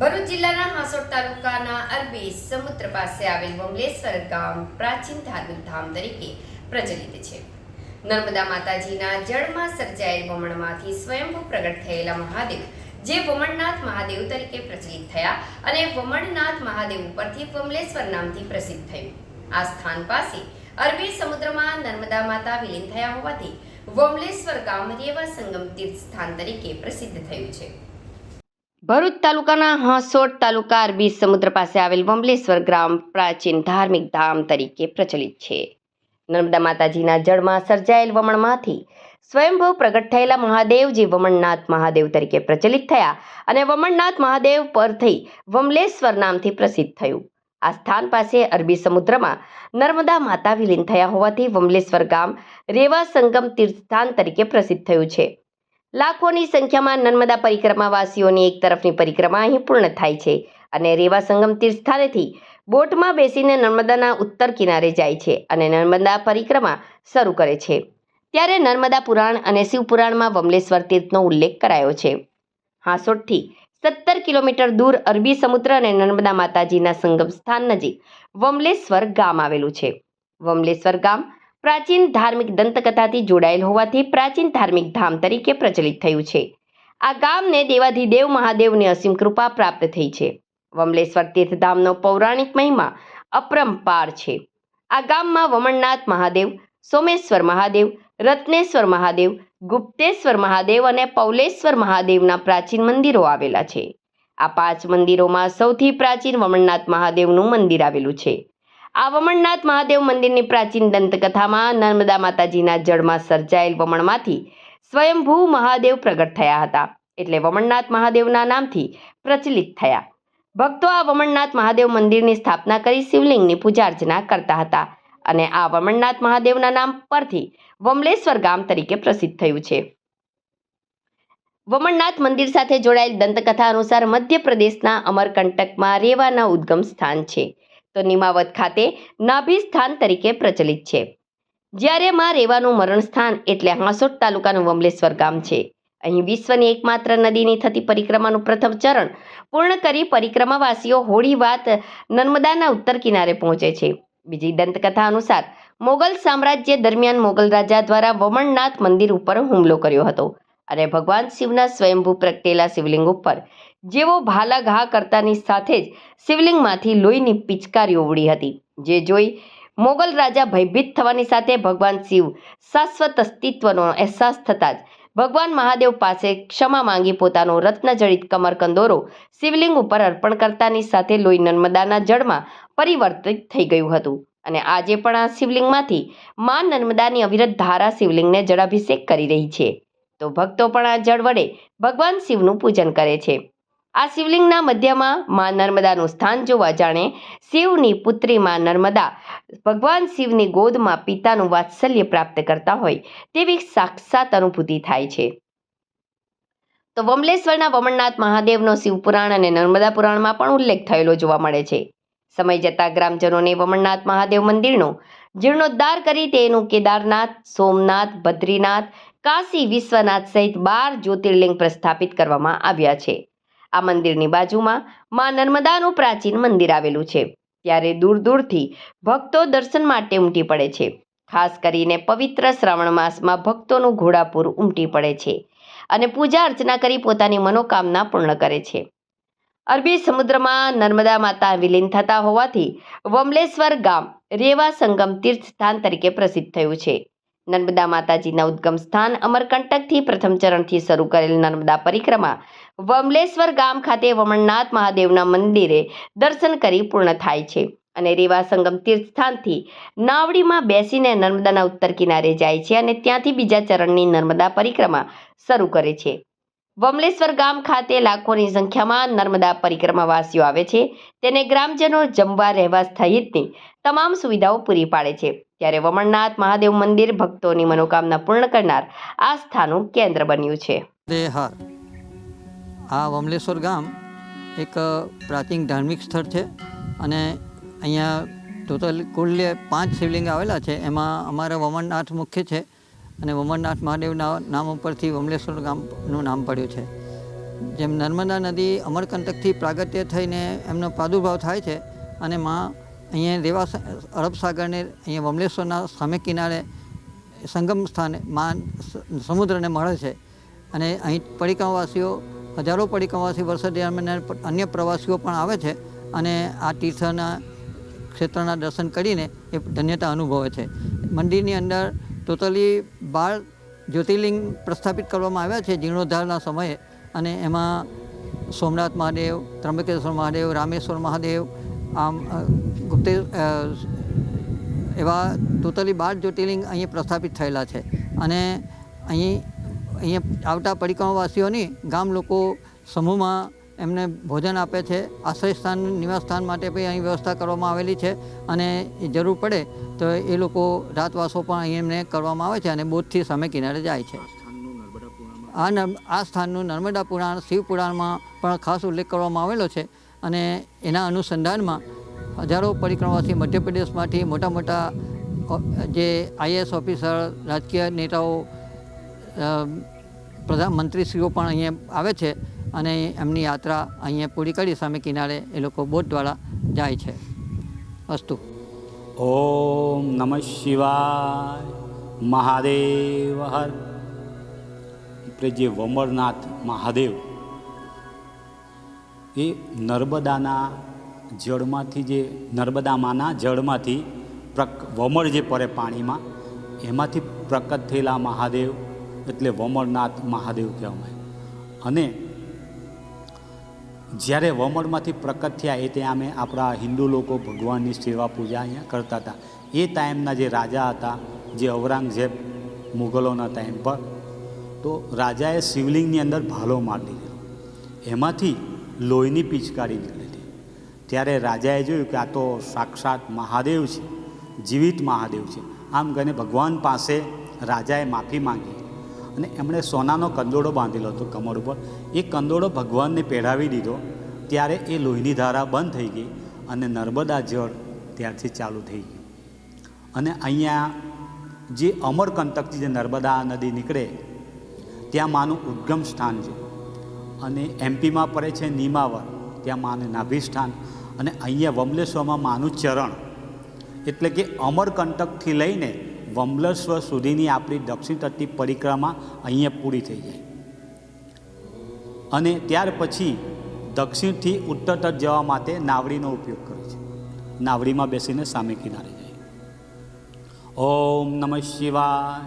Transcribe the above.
ભરૂચ જિલ્લાના હાંસોડ તાલુકાના અરબી સમુદ્ર પાસે આવેલ વમલેશ્વર ગામ પ્રાચીન ધાર્મિક ધામ તરીકે પ્રચલિત છે. નર્મદા માતાજીના જળમાં સર્જાયેલ વમણમાંથી સ્વયંભૂ પ્રગટ થયેલા મહાદેવ, જે વમણનાથ મહાદેવ તરીકે પ્રચલિત થયા અને વમણનાથ મહાદેવ ઉપરથી વમલેશ્વર નામથી પ્રસિદ્ધ થયું. આ સ્થાન પાસે અરબી સમુદ્રમાં નર્મદા માતા વિલીન થયા હોવાથી વમલેશ્વર ગામ રેવા સંગમ તીર્થ સ્થાન તરીકે પ્રસિદ્ધ થયું છે. ભરૂચ તાલુકાના હાંસોટ તાલુકા અરબી સમુદ્ર પાસે આવેલ વમલેશ્વર ગ્રામ પ્રાચીન ધાર્મિક ધામ તરીકે પ્રચલિત છે. નર્મદા માતાજીના જળમાં સર્જાયેલ વમણમાંથી સ્વયંભૂ પ્રગટ થયેલા મહાદેવજી વમણનાથ મહાદેવ તરીકે પ્રચલિત થયા અને વમણનાથ મહાદેવ પરથી વમલેશ્વર નામથી પ્રસિદ્ધ થયું. આ સ્થાન પાસે અરબી સમુદ્રમાં નર્મદા માતા વિલીન થયા હોવાથી વમલેશ્વર ગામ રેવા સંગમ તીર્થસ્થાન તરીકે પ્રસિદ્ધ થયું છે. લાખોની સંખ્યામાં નર્મદા પરિક્રમાવાસીઓની એક તરફની પરિક્રમા અહીં પૂર્ણ થાય છે અને રેવા સંગમ તીર્થસ્થાનેથી બોટમાં બેસીને નર્મદાના ઉત્તર કિનારે જાય છે અને નર્મદા પરિક્રમા શરૂ કરે છે. ત્યારે નર્મદા પુરાણ અને શિવપુરાણમાં વમલેશ્વર તીર્થનો ઉલ્લેખ કરાયો છે. હાંસોડથી સત્તર કિલોમીટર દૂર અરબી સમુદ્ર અને નર્મદા માતાજીના સંગમ સ્થાન નજીક વમલેશ્વર ગામ આવેલું છે. વમલેશ્વર ગામ પ્રાચીન ધાર્મિક દંતકથાથી જોડાયેલ હોવાથી પ્રાચીન ધાર્મિક ધામ તરીકે પ્રચલિત થયું છે. આ ગામને દેવાધિદેવ મહાદેવની અસીમ કૃપા પ્રાપ્ત થઈ છે. વમલેશ્વર તીર્થધામનો પૌરાણિક મહિમા અપરંપાર છે. આ ગામમાં વમણનાથ મહાદેવ, સોમેશ્વર મહાદેવ, રત્નેશ્વર મહાદેવ, ગુપ્તેશ્વર મહાદેવ અને પૌલેશ્વર મહાદેવના પ્રાચીન મંદિરો આવેલા છે. આ પાંચ મંદિરોમાં સૌથી પ્રાચીન વમણનાથ મહાદેવનું મંદિર આવેલું છે. આ વમણનાથ મહાદેવ મંદિરની પ્રાચીન દંતકથામાં નર્મદા માતાજીના જળમાં સર્જાયેલ વમણમાંથી સ્વયંભૂ મહાદેવ પ્રગટ થયા હતા. એટલે વમણનાથ મહાદેવના નામથી પ્રચલિત થયા. ભક્તો આ વમણનાથ મહાદેવ મંદિરની સ્થાપના કરી શિવલિંગની પૂજા અર્ચના કરતા હતા અને આ વમણનાથ મહાદેવના નામ પરથી વમલેશ્વર ગામ તરીકે પ્રસિદ્ધ થયું છે. વમણનાથ મંદિર સાથે જોડાયેલ દંતકથા અનુસાર મધ્યપ્રદેશના અમરકંટકમાં રેવાના ઉદ્ગમ સ્થાન છે. તો નિમાવત ખાતે નાભી સ્થાન તરીકે પ્રચલિત છે. જ્યારે માં રેવાનું મરણ સ્થાન એટલે હાંસોટ તાલુકાનું વમલેશ્વર ગામ છે. અહીં વિશ્વની એકમાત્ર નદીની થતી પરિક્રમાનું પ્રથમ ચરણ પૂર્ણ કરી પરિક્રમાવાસીઓ હોળી વાત નર્મદાના ઉત્તર કિનારે પહોંચે છે. બીજી દંતકથા અનુસાર મોગલ સામ્રાજ્ય દરમિયાન મોગલ રાજા દ્વારા વમણનાથ મંદિર ઉપર હુમલો કર્યો હતો. અને ભગવાન શિવના સ્વયંભૂ પ્રગટેલા શિવલિંગ ઉપર. જેવો ભાલા ઘા કરતાની સાથે જ શિવલિંગમાંથી લોહીની પિચકારી ઓવડી હતી. જે જોઈ મોગલ રાજા ભયભીત થવાની સાથે ભગવાન શિવ શાશ્વત અસ્તિત્વનો અહેસાસ થતાં જ ભગવાન મહાદેવ પાસે ક્ષમા માંગી પોતાનો રત્નજડિત કમર કંદોરો શિવલિંગ ઉપર અર્પણ કરતાની સાથે લોહી નર્મદાના જળમાં પરિવર્તિત થઈ ગયું હતું. અને આજે પણ આ શિવલિંગમાંથી મા નર્મદાની અવિરત ધારા શિવલિંગને જળાભિષેક કરી રહી છે. તો ભક્તો પણ આ જળ વડે ભગવાન શિવનું પૂજન કરે છે. આ શિવલિંગના મધ્યમાં મા નર્મદાનું સ્થાન જોવા જાણે શિવની પુત્રી મા નર્મદા ભગવાન શિવની ગોદમાં પિતાનું વાત્સલ્ય પ્રાપ્ત કરતા હોય તેવી સાક્ષાત અનુભૂતિ થાય છે. તો વમલેશ્વરના વમણનાથ મહાદેવનો શિવપુરાણ અને નર્મદા પુરાણમાં પણ ઉલ્લેખ થયેલો જોવા મળે છે. સમય જતાં ગ્રામજનોને વમણનાથ મહાદેવ મંદિરનો જીર્ણોદ્ધાર કરી તેનું કેદારનાથ, સોમનાથ, બદ્રીનાથ કાશી વિશ્વનાથ સહિત બાર જ્યોતિર્લિંગ પ્રસ્થાપિત કરવામાં આવ્યા છે. આ મંદિરની બાજુમાં માં નર્મદાનું પ્રાચીન મંદિર આવેલું છે. ત્યારે દૂર દૂરથી ભક્તો દર્શન માટે ઉમટી પડે છે. ખાસ કરીને પવિત્ર શ્રાવણ માસમાં ભક્તોનું ઘોડાપૂર ઉમટી પડે છે અને પૂજા અર્ચના કરી પોતાની મનોકામના પૂર્ણ કરે છે. અરબી સમુદ્રમાં નર્મદા માતા વિલીન થતા હોવાથી વમલેશ્વર ગામ રેવા સંગમ તીર્થ સ્થાન તરીકે પ્રસિદ્ધ થયું છે. નર્મદા માતાજીના ઉદ્ગમ સ્થાન અમરકંટકથી પ્રથમ ચરણથી શરૂ કરેલ નર્મદા પરિક્રમા વમલેશ્વર ગામ ખાતે વમણનાથ મહાદેવના મંદિરે દર્શન કરી પૂર્ણ થાય છે. અને રેવા સંગમ તીર્થ સ્થાનથી નાવડીમાં બેસીને નર્મદાના ઉત્તર કિનારે જાય છે અને ત્યાંથી બીજા ચરણની નર્મદા પરિક્રમા શરૂ કરે છે. વમલેશ્વર ગામ ખાતે લાખોની સંખ્યામાં નર્મદા પરિક્રમાવાસીઓ આવે છે. તેને ગ્રામજનો જમવા, રહેવા સહિતની તમામ સુવિધાઓ પૂરી પાડે છે. ત્યારે વમણનાથ મહાદેવ મંદિર ભક્તોની મનોકામના પૂર્ણ કરનાર આસ્થાનું કેન્દ્ર બન્યું છે. આ વમલેશ્વર ગામ એક પ્રાચીન ધાર્મિક સ્થળ છે અને અહીંયા ટોટલ કુલ પાંચ શિવલિંગ આવેલા છે. એમાં અમારા વમણનાથ મુખ્ય છે અને વમણનાથ મહાદેવના નામ ઉપરથી વમલેશ્વર ગામનું નામ પડ્યું છે. જેમ નર્મદા નદી અમરકંટકથી પ્રાગટ્ય થઈને એમનો પ્રાદુર્ભાવ થાય છે અને માં અહીંયા રેવા અરબ સાગરને, અહીંયા વમલેશ્વરના સામે કિનારે સંગમ સ્થાને માં સમુદ્રને મળે છે. અને અહીં પરિક્રમવાસીઓ હજારો પરિક્રમવાસી વર્ષ દરમિયાન અન્ય પ્રવાસીઓ પણ આવે છે અને આ તીર્થના ક્ષેત્રના દર્શન કરીને એ ધન્યતા અનુભવે છે. મંદિરની અંદર ટોટલી બાર જ્યોતિર્લિંગ પ્રસ્થાપિત કરવામાં આવ્યા છે જીર્ણોદ્ધારના સમયે અને એમાં સોમનાથ મહાદેવ, ત્રંબકેશ્વર મહાદેવ, રામેશ્વર મહાદેવ આમ ગુપ્તે એવા ટોટલી બાર જ્યોતિર્લિંગ અહીં પ્રસ્થાપિત થયેલા છે. અને અહીં, અહીંયા આવતા પરિક્રમાવાસીઓની ગામ લોકો સમૂહમાં એમને ભોજન આપે છે. આશ્રય સ્થાન નિવાસ માટે પણ અહીં વ્યવસ્થા કરવામાં આવેલી છે. અને જરૂર પડે તો એ લોકો રાતવાસો પણ અહીં એમને કરવામાં આવે છે અને બોધથી સામે કિનારે જાય છે. આ આ સ્થાનનું નર્મદા પુરાણ, શિવ પુરાણમાં પણ ખાસ ઉલ્લેખ કરવામાં આવેલો છે. અને એના અનુસંધાનમાં હજારો પરિક્રમાથી મધ્યપ્રદેશમાંથી મોટા મોટા જે આઈએએસ ઓફિસર, રાજકીય નેતાઓ પ્રધાનમંત્રીશ્રીઓ પણ અહીંયા આવે છે અને એમની યાત્રા અહીંયા પૂરી કરી સામે કિનારે એ લોકો બોટ દ્વારા જાય છે. અસ્તુ. ઓમ નમઃ શિવાય, મહાદેવ હર. આપણે જે વમરનાથ મહાદેવ એ નર્મદાના જળમાંથી જે, નર્મદામાંના જળમાંથી પ્રક, વમળ જે પડે પાણીમાં, એમાંથી પ્રકટ થયેલા મહાદેવ એટલે વમળનાથ મહાદેવ કહેવાય. અને જ્યારે વમળમાંથી પ્રકટ થયા એ ત્યાં અમે આપણા હિન્દુ લોકો ભગવાનની સેવા પૂજા અહીંયા કરતા હતા. એ ટાઈમના જે રાજા હતા, જે ઔરંગઝેબ મુગલોના ટાઈમ પર, તો રાજાએ શિવલિંગની અંદર ભાલો મારી દીધો એમાંથી લોહીની પિચકારી નીકળેલી ત્યારે રાજાએ જોયું કે આ તો સાક્ષાત મહાદેવ છે, જીવિત મહાદેવ છે. આમ કહીને ભગવાન પાસે રાજાએ માફી માંગી અને એમણે સોનાનો કંદોડો બાંધેલો હતો કમર ઉપર. એ કંદોડો ભગવાનને પહેરાવી દીધો. ત્યારે એ લોહીની ધારા બંધ થઈ ગઈ અને નર્મદા જળ ત્યારથી ચાલુ થઈ ગયું. અને અહીંયા જે અમરકંટકથી જે નર્મદા નદી નીકળે, ત્યાં માનું ઉદ્ગમ સ્થાન છે. અને એમપીમાં પડે છે નીમાવર. ત્યાં માનું નાભિસ્થાન અને અહીંયા વમલેશ્વરમાં માનું ચરણ. એટલે કે અમરકંટકથી લઈને વમલેશ્વર સુધીની આપણી દક્ષિણ તટની પરિક્રમા અહીંયા પૂરી થઈ જાય. અને ત્યાર પછી દક્ષિણથી ઉત્તર તટ જવા માટે નાવડીનો ઉપયોગ કરે છે. નાવડીમાં બેસીને સામે કિનારે જાય. ઓમ નમઃ શિવાય.